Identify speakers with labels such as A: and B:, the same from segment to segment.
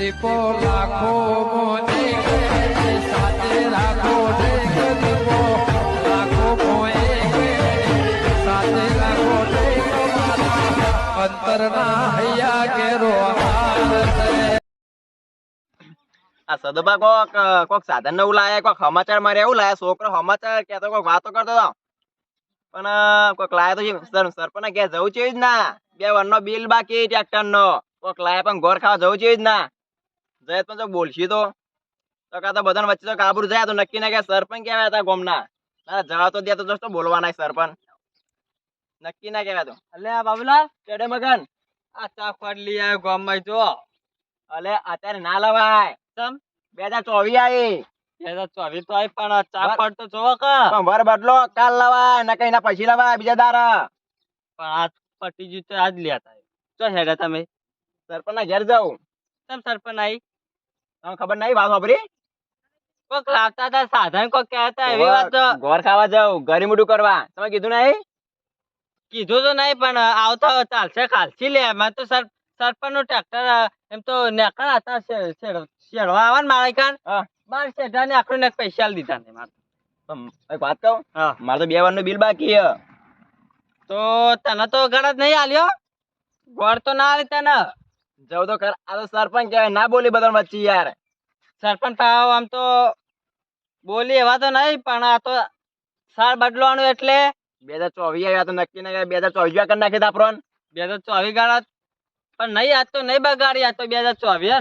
A: આ સદબા કોક કોક સાધન નવું લાયા, કોક સમાચાર મારે એવું લાયા, છોકરો સમાચાર કેતો કોક વાતો કરતો પણ કોક લાયા તો સર સરપંચ કે જવું છે જ ના. બે વરનો બિલ બાકી ટ્રેક્ટર નો કોક લાયા પણ ઘોર ખાવા જવું છે જ ના. જયત પણ તો બોલશી તો. તો કાં તો બધાને વચ્ચે તો કાબરું જાય તો નક્કી ના કે સરપંચ કહેવાય હતા ગોમના. ના જવા તો દે તો દોસ્તો બોલવાના સરપંચ. નક્કી ના કહેવાય તો.
B: અલે આ બાબુલાલ
A: ચડે મગન?
B: આ ચા ફાડ લઈ આવ્યો ગામમાં જો.
A: અલે અત્યારે ના લવાય.
B: તમ
A: બે હજાર ચોવીસ આવી.
B: બે હજાર ચોવીસ તો આવી પણ આ ચા
A: બર-
B: તો જોવો કા.
A: વર બદલો કાલ લવાય ના કઈ ના પછી લવાય બીજા દારા.
B: પણ આ પટી ગયું તો આજ લ્યા તા ચો હેડા તમે.
A: સરપંચ ના ઘેર જાઉં.
B: તમ સરપંચ આઈ?
A: તમને ખબર નહીં વાત વાપરી
B: કોક લાવતા હતા સાધન કોક કહેતા એવી વાત તો
A: ઘર ખાવા જાઉં ઘરે મોટું કરવા. તમે કીધું નહીં
B: કીધું તો નહીં પણ આવતા ચાલશે ખાલસી લે. એમાં તો સર સરપંચનું ટ્રેક્ટર એમ તો નેકળ હતા શેડવા આવે ને મારા કાન બાર શેઢા ને આખું ને પૈસા દીધા ને મારે.
A: એક વાત કહું?
B: હા.
A: મારે તો બે વારનું બિલ બાકી હે.
B: તો તને તો ગરજ નહીં આલ્યો? ગોળ તો ના આલી તને.
A: જાઉં તો ખરા. આ તો સરપંચ કહેવાય ના બોલી બધા વચ્ચે યાર.
B: સરપંચ પાવ આમ તો બોલી એવા તો નહીં પણ આ તો સાર બદલવાનું એટલે
A: બે હજાર ચોવીસ આવ્યા તો નક્કી ના બે હજાર ચોવીસ કરી નાખી આપણો
B: બે હજાર ચોવીસ ગાળા પણ નહીં આજ તો નહીં બગાડી આજ તો બે હજાર ચોવીસ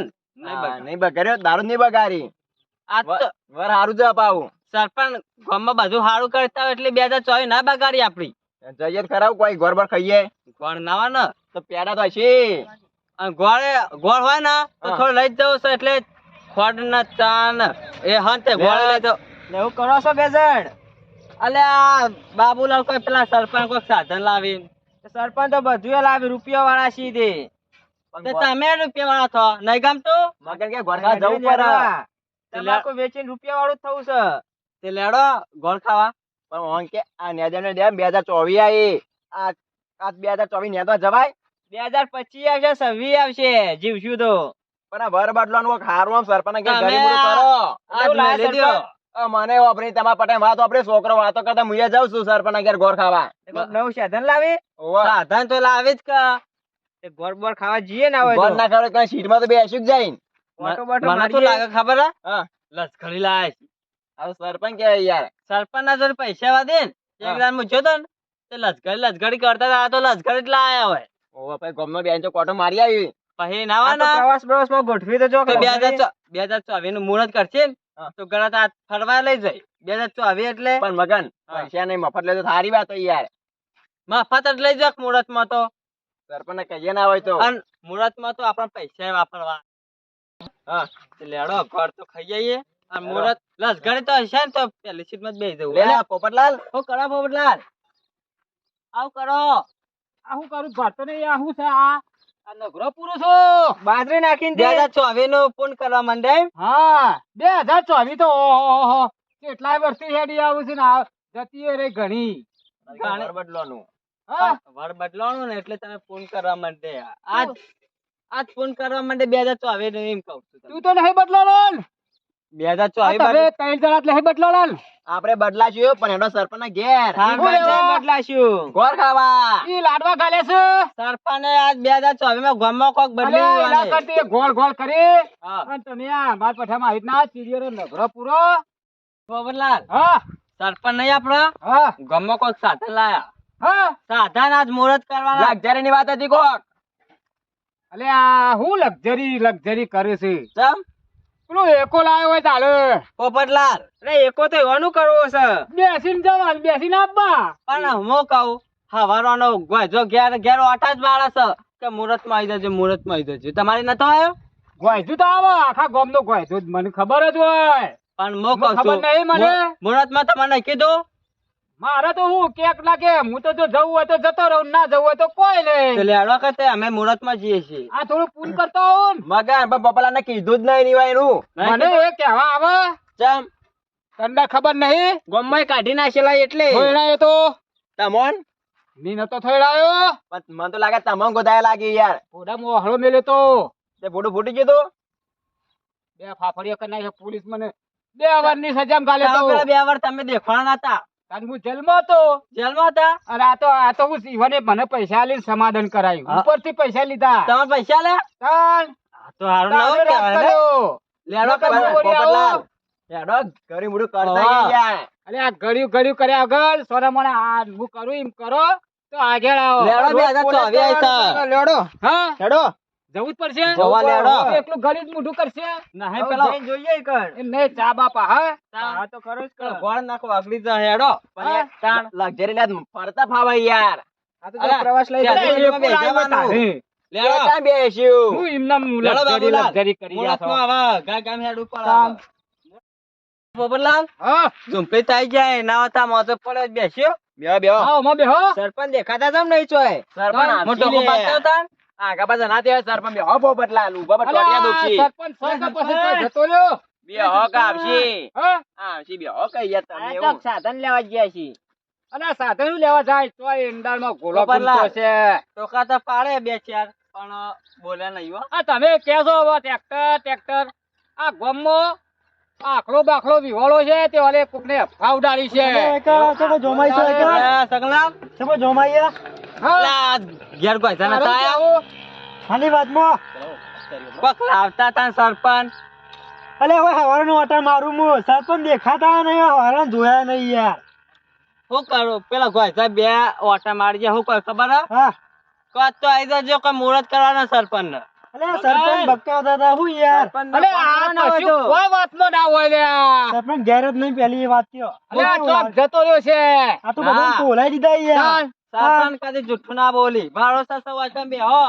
B: નહીં
A: બગાડ્યો. દારૂ નહીં બગાડી.
B: આજ તો
A: વર સારું જ અપાવું.
B: સરપંચ ગામમાં બધું સારું કરતા હોય એટલે બે હજાર ચોવીસ ના બગાડી આપડી
A: જઈએ ખરાવ કોઈ ઘર બર ખાઈએ.
B: ગોળ નાવા ને
A: તો પેડા તો
B: અને ગોળે ગોળ હોય ને તો. થોડું લઈ જવું છે એટલે ખોડ ના ચા ને એ હંતે ગોળ લઈ તો
A: એવું કરો છો બે જણ?
B: અલે આ બાબુલાલ કોઈ પેલા સરપંચ કોઈ સાધન લાવી
A: સરપંચ તો બધું લાવી રૂપિયા વાળા સીધે
B: તમે રૂપિયા વાળા છો નહીં ગમતું?
A: મગર કે ગોળખા જવું પડે.
B: તમાકુ
A: વેચીને રૂપિયા વાળું થવું છે.
B: તે લેડો ગોળ ખાવા.
A: પણ ઓન કે આ નેદર ને ડેમ બે હજાર ચોવીસ આવી. આ બે હજાર ચોવીસ નેદવા જવાય?
B: બે હજાર પચીસ આવશે છવ્વીસ આવશે. જીવશું તો.
A: પણ આ હારું આમ સરપંચ કરો? અ, મને વાપરી તમારા પટેલ વાત વાપરી છોકરો વાતો કરતા મુએ જાઉં છું સરપંચ ઘેર ગોળ ખાવા.
B: નવું સાધન લાવી. સાધન તો લાવી જ કા. ગોર બોર ખાવા જઈએ ના
A: ગોર ના ખાવે કઈ સીટમાં તો બેસી જ જાય.
B: મને તો લાગે ખબર હે? લસખડી લાય
A: હવે સરપંચ કે યાર.
B: સરપંચ ના જોડે પૈસા વાદે. એક દાન મૂક્યો તો ને? તે લસકડી લસકડી કરતા તો લસકડી જ લાયા હોય.
A: ઓવા ભાઈ ગમનો બેન તો કોટો મારી આવી.
B: પછી ના
A: પ્રવાસ પ્રવાસમાં ગોઠવી તો જો
B: બે હજાર બે હજાર ચોવીસનું મુહૂર્ત કરશે તો ગળા તો ફરવા લઈ જાય. બે હજાર ચોવીસ એટલે?
A: પણ મગન પૈસા નહીં મફત લે તો સારી વાત હોય યાર.
B: મફત જ લઈ જાક મુહૂર્તમાં તો.
A: સરપંચ કહીએ ના હોય તો.
B: મુહૂર્તમાં તો આપણા પૈસા વાપરવા.
A: હા.
B: લેડો ઘર તો ખાઈ જઈએ અને મુહૂર્ત તો હશે ને તો પેલી સીટમાં જ બેસી જવું.
A: પોપટલાલ?
B: હું કરો પોપટલાલ? આવ કરો.
C: આ હું કરું? ભરતો નહીં આ હું છે? આ આ નગરો પૂરો છો.
B: બાજરી નાખીને બે હજાર ચોવીસનું પૂર્ણ કરવા માંડે
C: હા બે હજાર ચોવીસ તો ઓહો કેટલાય વર્ષથી હેડી આવું છે ને જતી રે ઘણી.
A: બદલવાનું
C: હા.
B: વર બદલાવાનું ને એટલે તમે ફોન કરવા માંડે. આજ આજ ફોન કરવા માંડે બે હજાર ચોવીસનું એમ કહું છું
C: તું તો નહીં બદલાલો ને.
B: બે હજાર
C: આ
B: ચોવીસ
C: તમે ત્રણ જણા એટલે નહીં ને.
A: આપણે બદલાશું પણ એનો સરપંચ ના ઘેર?
B: બદલાશું.
A: ગોર ખાવા.
C: ઈ લાડવા ખાલે છે.
B: સરપંચ આજ બે હજાર ચોવીસમાં ગામમાં કોક આને.
C: કરતી ગોળ ગોળ કરી. અને તમે આ માર પઠામાં આવી રીતના ચીડિયો નગરો પૂરો.
B: પોપટલાલ
C: હા.
B: સરપંચ નહીં આપડો?
C: હા.
B: કોક સાથે લાયા.
C: હા.
B: સાધન આજ મુહૂર્ત કરવાના
A: લક્ઝરી ની વાત હતી કોક.
C: અલે આ હું લક્ઝરી લક્ઝરી કરે છે.
A: ચમ?
C: પેલું એકો લાવ્યો હોય ચાલે
B: પોપટલાલ અરે એકો તો એવાનું કરવું છે.
C: બેસીને જવા બેસીને આપવા.
B: પણ હું કહું હવારવાનો ગોજો ઘેર ઘેર ઓઠા જ માણસ કે મુહૂર્તમાં આવી જજો મુહૂર્તમાં આવી જજો. તમારે નતો આવ્યો?
C: ગોયધું તો આવો આખા ગોમ નો ગોયધું મને ખબર જ હોય.
B: પણ મો કહું
C: ખબર નહીં મને.
B: મુહૂર્તમાં તમને કીધું
C: મારે તો હું કેક લાગે હું તો જો જવું હોય તો જતો રહું ના જવું હોય તો કોઈ નહીં.
B: લેડવા કરતે અમે મુહૂર્તમાં જઈએ છીએ.
C: આ થોડું પૂન કરતો
A: હું મગર બપલા ને કીધું જ નહીં નિવાયનું
C: મને એ કહેવા આવે.
A: ચમ.
C: તને ખબર નહીં?
B: ગોમમાં કાઢી નાખેલા એટલે.
C: થોયડા એ તો.
A: તમોન?
C: ની નતો થોડાયો
A: પણ મને તો લાગે તમામ ગોદાયા લાગી યાર.
C: થોડા મોહળો મેલે તો.
A: તે ફોટો ફૂટી ગયો તો?
C: બે ફાફડીઓ કરી નાખી પોલીસ મને બે વર્ષની સજામ ગાલે તો.
B: બે વાર તમે દેખવાના હતા
C: કારણ હું જેલમાં હતો
B: જેલમાં હતા
C: અને આ તો આ તો હું ઈવને મને પૈસા આલીને સમાધાન કરાયું ઉપરથી પૈસા લીધા
B: તમે પૈસા લે
C: તાન
B: આ તો હારું ના.
C: કર્યો.
B: લેડો.
A: પોપટલાલ. કરતા.
C: અરે ગળ્યું ગળ્યું કર્યા આગળ સોના મને આ હું કરું એમ કરો તો આગળ આવો
B: લેડો બે હજાર ચોવીસ.
A: લેડો.
C: હા
A: હેડો.
C: જવું જ પડશે.
B: જવા લેડો.
C: એકલું ગળ્યું જ મોઢું કરશે.
B: નહીં પેલા
A: જોઈએ
C: કર મે ચા બાપા હા?
B: હા.
A: તો ખરો જ કર
B: ગોળ નાખો આગલી જા હેડો.
A: પણ
B: તાણ.
A: લાદ ફરતા ફાવા યાર. આ તો જો પ્રવાસ લઈ
B: જવાનું. લેડો.
A: ક્યાં બેસ્યું?
C: હું
B: ઇમના
C: લક્ઝરી લક્ઝરી કરી રહ્યા
B: તો આવા ગા ગામ હેડ ઉપર
C: તાણ.
B: પોપટલાલ
C: હા.
B: ઝુંપડી થઈ જાય ના હોતા મોતો પડે બેસ્યો
A: બેહો, બેહો.
C: આવો માં બેહો.
B: સરપંચ દેખાતા તમ નહીં ચોય.
A: સરપંચ
B: મોટો
A: કો
B: બાત તાન
A: આગા પાછા ના તેવા સરપંચ બેહો, પોપટલાલ. ઊભા પર
C: અલા,
A: ટોટિયા દુખી.
C: સરપંચ સરપંચ પછી જતો રહ્યો
A: બેહો કે આવશી.
C: હા
A: આવશી, બેહો કે યાર તમે એવું.
B: સાધન લેવા ગયા છીએ
C: અલા સાધન લેવા જાય તો એંડાળમાં ગોળો
B: પોપટલાલ.
C: ઘૂમતો છે
B: ટોકા તો પાડે બે ચાર પણ બોલ્યા નહીં હો
C: આ તમે કેસો હવે ટ્રેક્ટર ટ્રેક્ટર આ ગમો આખલો બાખલો વિવાળો છે તે ઓલે કોકને અફવા ઉડાડી છે
B: અરે, સગલા
C: હા
B: લા, ઘેર કોઈ જણા
C: તારું
B: તાયા
C: કેવું?
B: કોક લાવતા તા સરપંચ.
D: અલે હવે હવારનો ઓટા મારું હું સરપંચ દેખાતા નહીં હવારનો જોયા નહીં યાર.
B: શું કરું? પેલા ગોયતા બે ઓટા મારી ગયા શું કોઈ ખબર હા? કોક તો આઈ જજો કોઈ મુહૂર્ત કરવાનો સરપંચ ને
D: અલે સરપંચ બક્કા હતા હું યાર?
C: અલે આ કશું કોઈ વાતમાં ના હોય લ્યા.
D: સરપંચ ઘેર જ નહીં પેલી એ વાત થયો
C: અલે આ ચોક જતો રહ્યો છે.
D: આ તો બધા દીધા યાર.
B: સરપંચ કદી જુઠ્ઠું ના બોલી. મારો સસો વાંચો બે હો.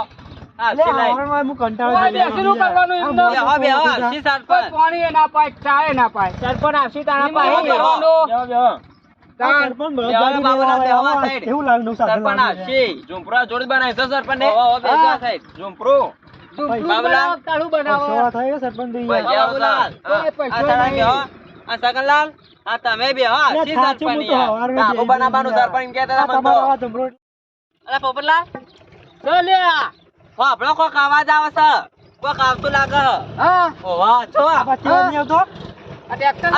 B: સરપંચ
D: આ
B: ઓહો, બેહો,
A: હા.
D: છે સરપંચ
B: આ તમે
D: થાચું હું
B: સરપંચ
A: કહેતા હતા મને
B: પોપટલાલ,
C: તો લ્યા.
B: હો, આપણો કોક અવાજ આવે છે કોક આવતું લાગે
C: હા
B: ઓ વાહ છો.
D: આ પાછી નહીં આવતો
C: આ ટ્રેક્ટર.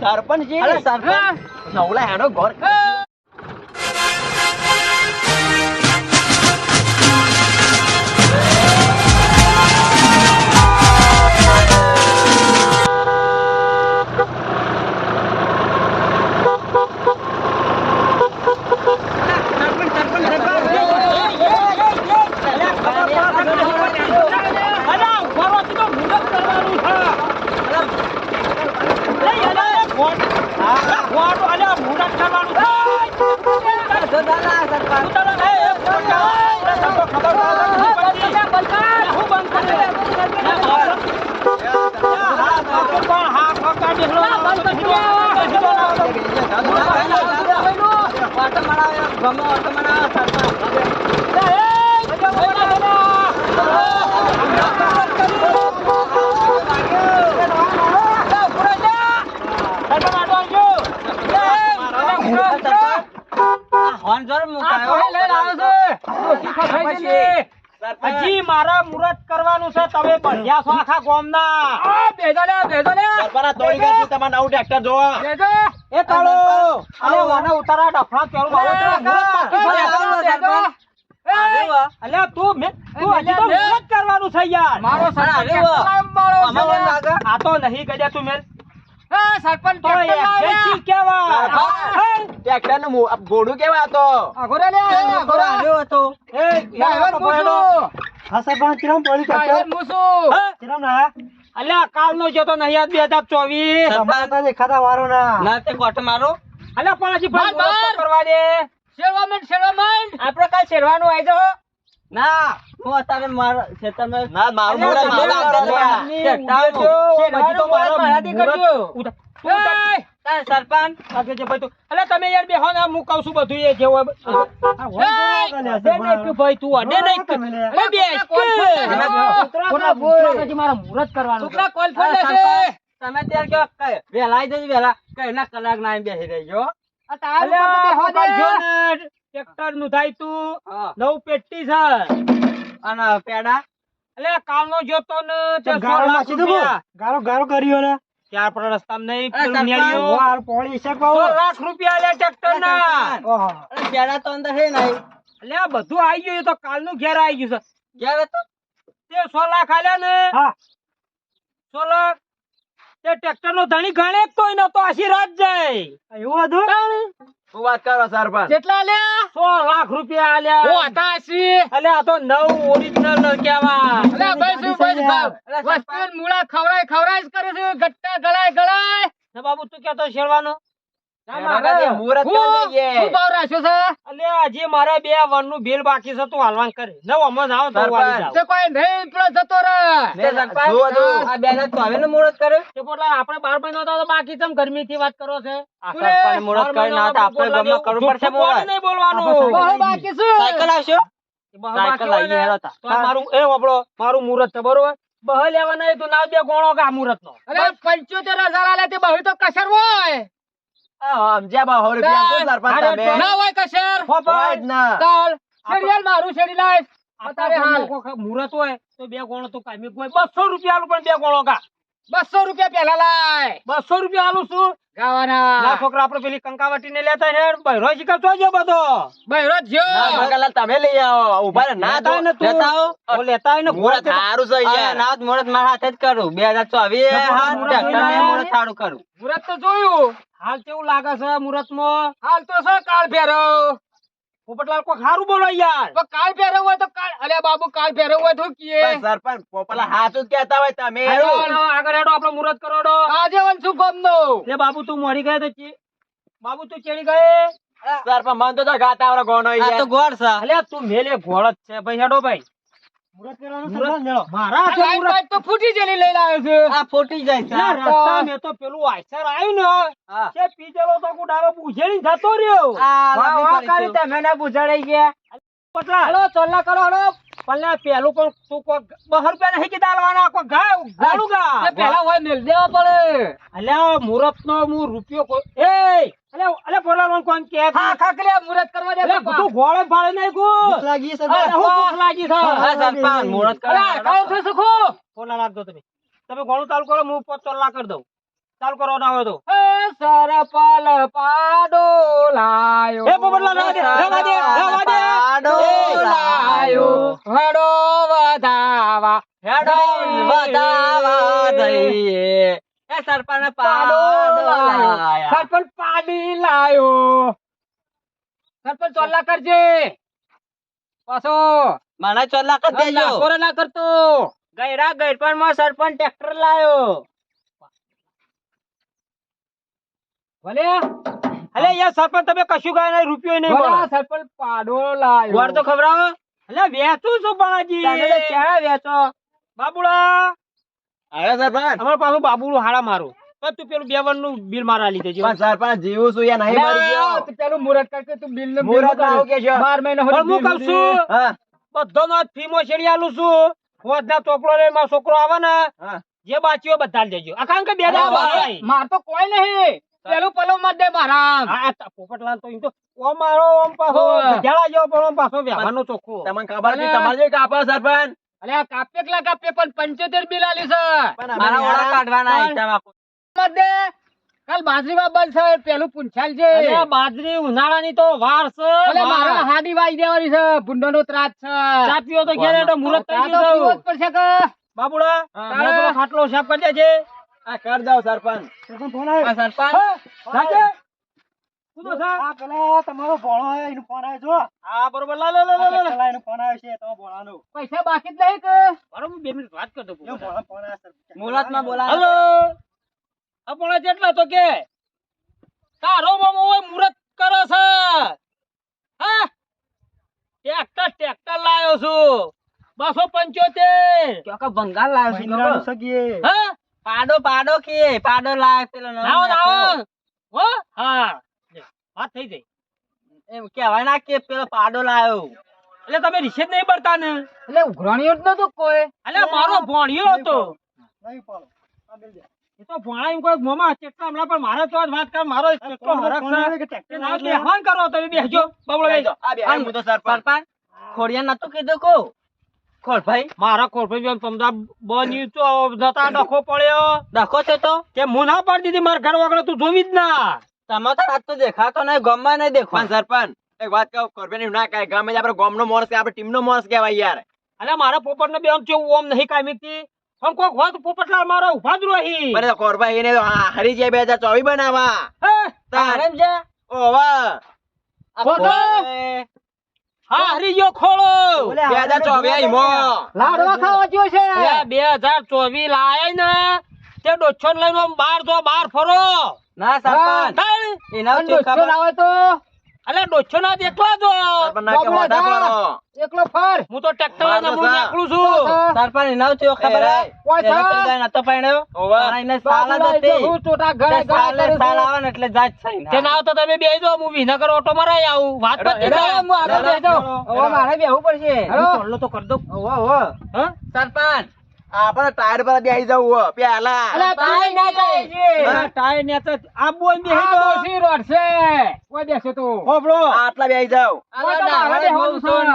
A: સરપંચ છે?
B: અરે, સરપંચ.
A: નવલા હેડો ઘર.
B: ગમો ઓટો જોર
D: હજી મારા મુરત કરવાનું છે તમે ભણ્યા છો આખા ગામના.
A: સરપંચના તોડી ગયા છે નવું ટ્રેક્ટર જોવો.
D: એ કાળો અલે વાના ઉતારા ડફડા પેલું મારો તું મે તું હજી તો મુહૂર્ત કરવાનું છે યાર.
C: મારો
B: લાગે.
D: આ તો નહીં ગજ્યા તું મેલ
C: સરપંચ ટ્રેક્ટર
A: ઘોડું કેવા હતો.
B: આવ્યો હતો.
C: હું
D: સરપંચ પડી ના. અલ્યા કાલનો જો તો નહીં આજ 2024
B: સરપંચ.
D: દેખાતા વારો ના.
B: ના તે કોટ મારો.
D: અલ્યા પણ હજી ભાઈ
C: બાર,
D: મુહૂર્ત
C: બાર.
D: તો કરવા દે.
C: શેરવામંડ, શેરવામંડ.
D: આપણે કાલ શેરવાનું આવી જાઓ
B: ના હું અત્યારે મારા ખેતરમાં
A: ના મારું
D: અલ્યા,
A: મારા
D: મારા
A: હતા.
D: ઘરની
B: શેઠાણું.
D: ઉડે છે. હજી તો મારા
C: મારાથી કરજો.
B: તાર સરપંચ
D: લાગે છે ભાઈ તું અલ્યા તમે યાર બેહો ને હું કહું છું બધું એ જેવું હોય. અડે નહીં તું ભાઈ તું અડે નહીં તું. અરે બેસ કે.
C: તમે બેહો.
D: કોના ઉતરા પછી મારે મુહૂર્ત કરવાનું છે.
C: છોકરા કોલ ફોન લેશે.
B: તમે ત્યારે કેવા કઈ વહેલા આવી જજો વહેલા કઈ ના કલાક ના બેસી રહેજો
D: ને, ટ્રેક્ટરનું થાય તું. નવ પેટી છે.
B: અને પેડા?
D: એટલે કાલનો જોતો ને.
E: ગાળો ગાળો કર્યો ને
D: ચાર આપણે રસ્તા નહીં લાખ રૂપિયા લે ટ્રેક્ટર ના
E: ઓહો.
B: અરે તો અંદર હે નહીં.
D: એટલે આ બધું આવી ગયું એ તો કાલનું ઘેર આવી ગયું છે.
B: ઘેર તો
D: તે સો લાખ આલ્યા ને?
E: હા.
D: સો લાખ? તે ટ્રેક્ટર નો ધણી ગણે કોઈ નતો આશીર્વાદ જાય.
E: એવું હતું?
A: શું વાત કરો સરપંચ?
C: કેટલા લ્યા
D: સો લાખ રૂપિયા
C: ઓ
D: આલ્યા.
C: હતા શ્રી
D: એટલે આ તો નવ ઓરિજિનલ કેવા
C: અલ્યા ભાઈ શું ભાઈ વસ્તુ મૂળા ખવરાય ખવરાય કરે છે. ગટ્ટા ગળાય ગળાય.
D: ને બાબુ તું કેતો શેરવાનો? હજી મારે બે વનનું બિલ બાકી છે તું હાલવાન કરે. નવ
C: કોઈ નહીં પેલો જતો
D: બાર મહિનો તો બાકી ગરમી થી વાત કરો છે. મારું મુહૂર્ત છે બરોબર? બહ લેવાના નહીં તું ના બે ગોણો કે આ મુહૂર્ત નો
C: પંચોતેર હજાર આલે તે બહુ તો કસર હોય. ના હોય. ચાલ. શેરીયાલ મારું શેરી લાય અત્યારે હાલ.
D: મુહૂર્ત હોય તો બે ગોણો તો કાયમી. કોઈ બસો રૂપિયા આલું પણ બે ગોણો કા.
C: બસો રૂપિયા પેલા લાય.
D: બસો રૂપિયા આલું છું. ના છોકરા આપણે પેલી કંકાવટી ને લેતા ને શીખર તો જો બધો.
C: બહેરો
A: ના,
C: જ્યો
A: તમે લઈ આવો. ઊભા રહો. ના
D: લેતા હોય ને
A: તો
D: તું.
B: લેતા આવો.
D: લેતા હોય ને
A: મુહૂર્ત સારું છે યાર.
B: ના મુહૂર્ત મારા હાથે જ કરું. બે હજાર ચોવીસ હા
D: મુહૂર્ત
B: સારું કરું.
C: મુરત તો જોયું.
D: હાલ કેવું લાગે છે મુરતમાં
C: હાલ તો શું કાળ ફેરવ
D: પોપટલાલ કોઈ હારું બોલો યાર.
C: તો કાલ પહેરવું હોય તો કાલ અલ્યા બાબુ કાલ પહેરવું હોય તો કીએ.
A: સરપંચ પોપલા હાચું જ કહેતા હોય તમે.
D: આગળ હેડો આપણે મુહૂર્ત કરો હેડો.
C: આજે વંશુ ગમનો?
D: લે બાબુ તું મરી ગયો તો ચી બાબુ તું ચેડી ગયે?
A: સરપંચ મન તો ગાતા આવડે ગોનો
B: આ તો ગોળ છે.
D: અલ્યા તું મેલે ગોળ જ છે. ભાઈ હેડો ભાઈ. બુજાડાઈ ગયા. પટલા
C: હલો ચોલ્લા કરો હલો
D: પણ પેલું પણ તું કોઈ બહાર રૂપિયા નહીં કીધા આલવાના? કોઈ ગાય? ગાડું ગા?
C: એ પેલા હોય મેલ દેવા પડે.
D: અલ્યા મુરત નો હું રૂપિયો કોઈ એ! અલે અલે બોલાવાનું કોણ કે
C: હા ખાકલે મુરત કરવા દે
D: તું ગોળે ફાળે નહીં ગુ.
E: લાગી છે
D: અરે હું ભૂખ લાગી છે?
B: હા, સરપંચ મુરત કર
C: અલ્યા કાઉ થશે શકો
D: ફોન રાખજો તમે. તમે ગોળું ચાલુ કરો હું પોત ચોલ્લા કરી દઉં. ચાલુ કરવાનો આવ્યો
C: હતો સરપલ પાડો લાયો.
D: એ પોપટલાલ, રહેવા દે, રહેવા દે, રહેવા દે.
B: પાડો
C: લાયો. હડો વધાવા
B: હેડો વધાવા દઈએ. એ સરપંચ પાડો લાયા.
C: સરપંચ પાડી લાયો. સરપંચ ચોલ્લા કરજે. પાછો.
B: મને ચોલા કરી દેજો.
C: નાખોરે કરતો.
D: ગયરા ગયરપણમાં સરપંચ ટ્રેક્ટર લાયો.
C: ભલે?
D: અલે યાર સરપંચ તમે કશું ગાય નહીં રૂપિયો નહીં બોલો
C: સરપંચ પાડો લાયો.
D: ગોળ તો ખવડાવો. અલે વેચું છું બાલાજી
C: તાને ક્યારે વેચો?
D: બાબુડા.
A: અરે સરપંચ.
D: અમાર પાછું બાબુડું હાડા મારું. પણ તું પેલું બેવનનું બિલ મારા લીધે જો
A: પણ સરપંચ જીવું છું યા નહીં મારી ગયો
C: તું પેલું મુરત કરકે તું બિલ ને
A: મુરત આવું કે છે?
C: 12 મહિના હોય
D: હું કહું છું?
A: હા.
D: બધો નો ફીમો છેડી આલું છું. હોદના ચોપડો લઈને મારો છોકરો આવે ને જે બાચીઓ બધા લઈ દેજો અકાંક કે બે
C: માર તો કોઈ નહીં. પેલું પલો મત દે મારા.
D: હા આ તા પોપટલાલ તો એમ તો ઓમ મારો ઓમ પાછો. ગધેડા જેવો પણ ઓમ પાછો વ્યવહારનો ચોખ્ખો.
A: તમને ખબર છે
C: અને-
A: તમારે જેવી કાપો સરપંચ?
C: અલે આ કાપે કેટલા કાપે પણ પંચોતેર બિલ આલી છે.
B: મારા ઓળા કાઢવાના હિસાબ આપો.
C: મત દે. કાલ બાજરીમાં બંધ છે પેલું પૂંછાલ છે.
D: અરે બાજરી ઉનાળાની તો વાર છે.
C: અલે મારા. હાડી વાઈ દેવાની છે ભૂંડો નો ત્રાસ છે.
D: ચા પીવો તો ઘેરે હેડો, મુહૂર્ત થઈ ગયો
C: તો જ
D: છે. બાબુડા
A: હા,
D: ખાટલો સાફ કરી દેજે.
A: આ કર દઉં સરપંચ.
E: સરપંચ ફોન આવ્યો?
B: સરપંચ.
D: રાખજે. શું તો છે?
E: આ પેલા તમારો ભોણો એનો ફોન આવ્યો જો.
D: હા બરોબર. લા લા લા લા, લા.
E: પેલા એનો ફોન આવ્યો છે તમારા ભોણાનો
C: પૈસા બાકી જ નહીં કે?
D: બરોબર બે મિનિટ વાત કરતો
E: એનો ભોણો ફોન આવ્યો સરપંચ.
B: મુહૂર્તમાં બોલાવો.
D: હલો. આપણા જેટલા તો કે. તારો મામો હોય મુહૂર્ત કરે છે હા. ટ્રેક્ટર ટ્રેક્ટર લાયો છું. બસો પંચોતેર.
B: ચોક્કસ ભંગાર લાયો છે
E: સગીએ.
D: હા.
B: પાડો પાડો કે પાડો લાવ પેલો નવો
D: નાવો નાવો હો? હા. વાત થઈ ગઈ.
B: એમ કહેવાય ના કે પેલો પાડો લાવ્યો
D: એટલે તમે રિશેજ નહીં ભરતા ને?
C: એટલે ઉઘરાણીઓ જ નતો કોઈ.
D: એટલે મારો ભોણિયો હતો.
E: નહીં પાડો. આ બેલ દે.
D: એ તો ભોણા એમ કોઈ મોમાં કેટલા હમણાં પણ મારા તો વાત કર મારો
E: ચેટલો
D: હરખ કરો તમે બેસજો બબડો બેસજો
A: આ બે હું તો સરપંચ.
B: સરપંચ ખોડિયા નતો કીધું કો ખોરભાઈ
D: મારા કોર્પોરેટ જોન તમદા બન્યું તો જતા ડખો પડ્યો.
B: ડખો છે તો?
D: કે હું ના પાડી દીધી મારા ઘર વગર તું જોવી જ ના.
B: તમે તો આજ તો દેખાતો નહીં ગમવા નહીં દેખો
A: સરપંચ એક વાત કહું કોર્બેન ના કહે ગમે આપણે ગામનો માણસ આપણે ટીમનો માણસ કહેવાય યાર.
D: અલે મારા પોપટ ને બેન કેવું ઓમ નહીં કામી તી પણ કોક હોત પોપટલાલ મારો ઊભા જ રહી.
A: પણ કોરબા એને તો હરી જાય બે હજાર ચોવીસ બનાવવા.
D: હે?
B: તારે છે?
A: ઓવા.
D: ખોટો? હા હરી ગયો ખોળો.
A: બે હજાર ચોવીસ
E: લાડવા ખાવા જ્યો છે.
D: બે હજાર ચોવીસ લાયા ને તે ડોચ્છો લઈને બહાર જો બાર ફરો.
B: ના સરપંચ એના શું
E: લાવે તો.
D: અલે ડોછો ના દેખલો
A: તો ના.
E: એકલો ફર
D: હું તો ટ્રેક્ટર
A: માર
D: લઈને
A: તો
D: હું
A: સા.
D: નીકળું છું
B: સરપંચ એના ખબર હે?
E: કોઈ
B: એનો
E: સા.
B: પેલો નતો પરણ્યો?
A: ઓવા.
B: તારા એને સાલ જ
E: હું ટોટા ઘરે
B: તે સાલે સાલ આવે ને એટલે જાત છે એના.
D: તે ના આવતો તમે બે જો હું વિનગર ઓટો મરાઈ આવું વાત નથી
A: હેડો.
E: હું આગળ. બેસી જાઉં.
A: હવે
E: મારે બેહવું પડશે
D: હું તો ઓવા ઓવા હ
B: સરપંચ
A: આપણે ટાયર પર બેસી જવું હો, પેલા
E: અલા, તું ના જાય
D: ટાયર ને તો આબુ ને
E: આ
D: બેહી દો.
E: રોડ છે? કોઈ બેસે તો.
D: હોભળો.
A: આટલા બેસી જાવ
E: તો
B: તો.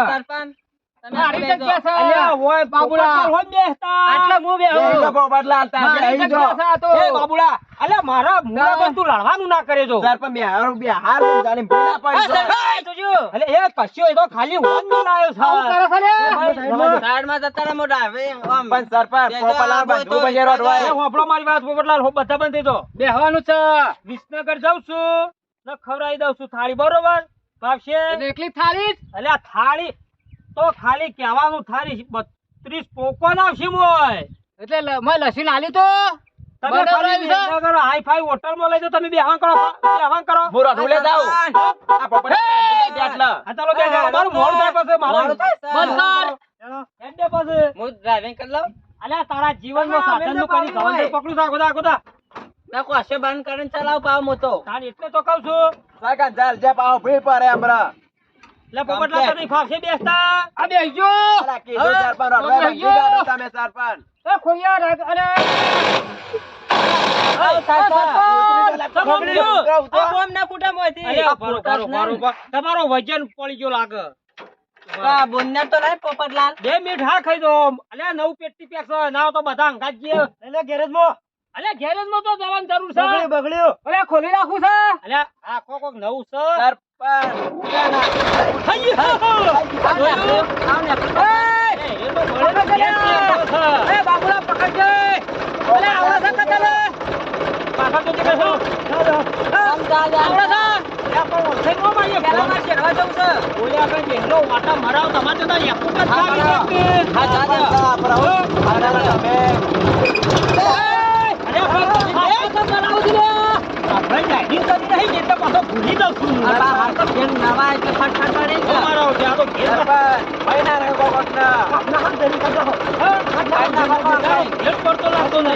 B: સરપંચ તમે
E: મારી જગ્યા છે
D: અલ્યા, હોય
E: બાબુલા.
D: હોય બેસતા.
E: આટલે હું બેહું.
A: બેસી જાઓ, પોપટલાલ,
E: મારી જગ્યા છે તો.
D: એ બાબુલા અલ્યા મારા મુરા પર તું લડવાનું ના કરે જો
A: સરપંચ બે હાર બે હાર જાણીને ભૂલા પડી જાય.
D: અલે એ કશ્યો તો ખાલી હોન નો લાયો
E: આવું કરે
D: છે
E: છે ને?
D: સાઈડમાં.
B: સાઈડમાં જતા રહો, મોટા. હવે આમ.
A: પણ સરપંચ
B: બેસી
A: પોપટલાલ બંધુ
B: તો
A: બજેરો હોય.
D: હોભળો મારી વાત પોપટલાલ હો બધા બંધ થઈ દો
E: બેહવાનું છે
D: વિસનગર જાઉં છું ને ખવડાવી દઉં છું થાળી બરોબર ભાવશે
E: એકલી થાળી જ?
D: અલ્યા થાળી તો ખાલી કહેવાનું થારી બત્રીસ પોકોન આવશે મોય.
E: એટલે મેં લસી લાલી તો?
D: તમે ખાલી
E: છે.
D: હાઈ ફાઈ હોટલમાં લઈ જાઓ તમે બેહાન કરો બેહાન કરો.
A: હું રોટલું લઈ જાઉં. આ પોપટલાલ બે
D: આ ચાલો બે મારું મોડું થાય પછી મારું
B: મોડું થાય, સર.
D: બંધ કર. હેડે પછી.
B: હું ડ્રાઇવિંગ કરી લઉં?
D: અલ્યા તારા જીવનમાં કરી પકડું ગોદા, ગોદા.
B: ના કશે બંધ કરીને ચલાવ પાવ મોતો
D: તાન એટલે તો કહું છું.
A: સાકા ચાલ, જે પાવ ભીડ પડે હમણાં.
D: એટલે પોપટલાલ તને ફાવશે બેસતા.
E: આ બેસજો.
A: અલા, કીધું. સરપંચ
E: તમે
A: બંધી કાઢો તમે સરપંચ.
E: એ ખોડિયા રાખ- અરે.
D: તમારો વજન પડી ગયો લાગે.
B: આ બોન્યા તો નહીં પોપટલાલ.
D: બે મિનિટ હા ખાઈ દો. અલ્યા નવ પેટી પેક છે. ના તો બધા અંગાત જઈએ
E: એટલે ગેરેજમાં.
D: અલ્યા ગેરેજમાં તો જવાની જરૂર છે.
E: બગડ્યું અરે ખોલી નાખું છે.
D: અલ્યા આ કોક કોક નવું છે.
E: બાબુલા પકડજે
D: આવડે છે કદાલે? પાછળ તો જઈ બેસો. આવડે છે? લ્યા, પણ ભૂલી દઉં છું.
B: આ બા, મારે તો ઘેર નવા એટલે ફટફટ પડે છે.
D: અમારો ત્યાં તો ઘેર
A: સરપંચ, ભાઈ ના રહે પોપટના.
D: ઘેર પડતો લાગતો નહીં.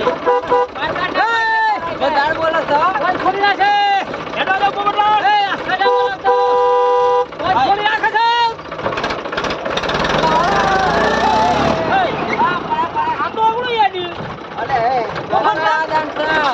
B: બે દાળ બોલો છો
D: ખોલી નાખે. હેડો જાઓ પોપટલાલ. ઓય, ખોલી નાખે છે. ઓય, આ- આ આવડું યાદી.
A: અલે, હે.
B: પોપટલાલ દાન છે.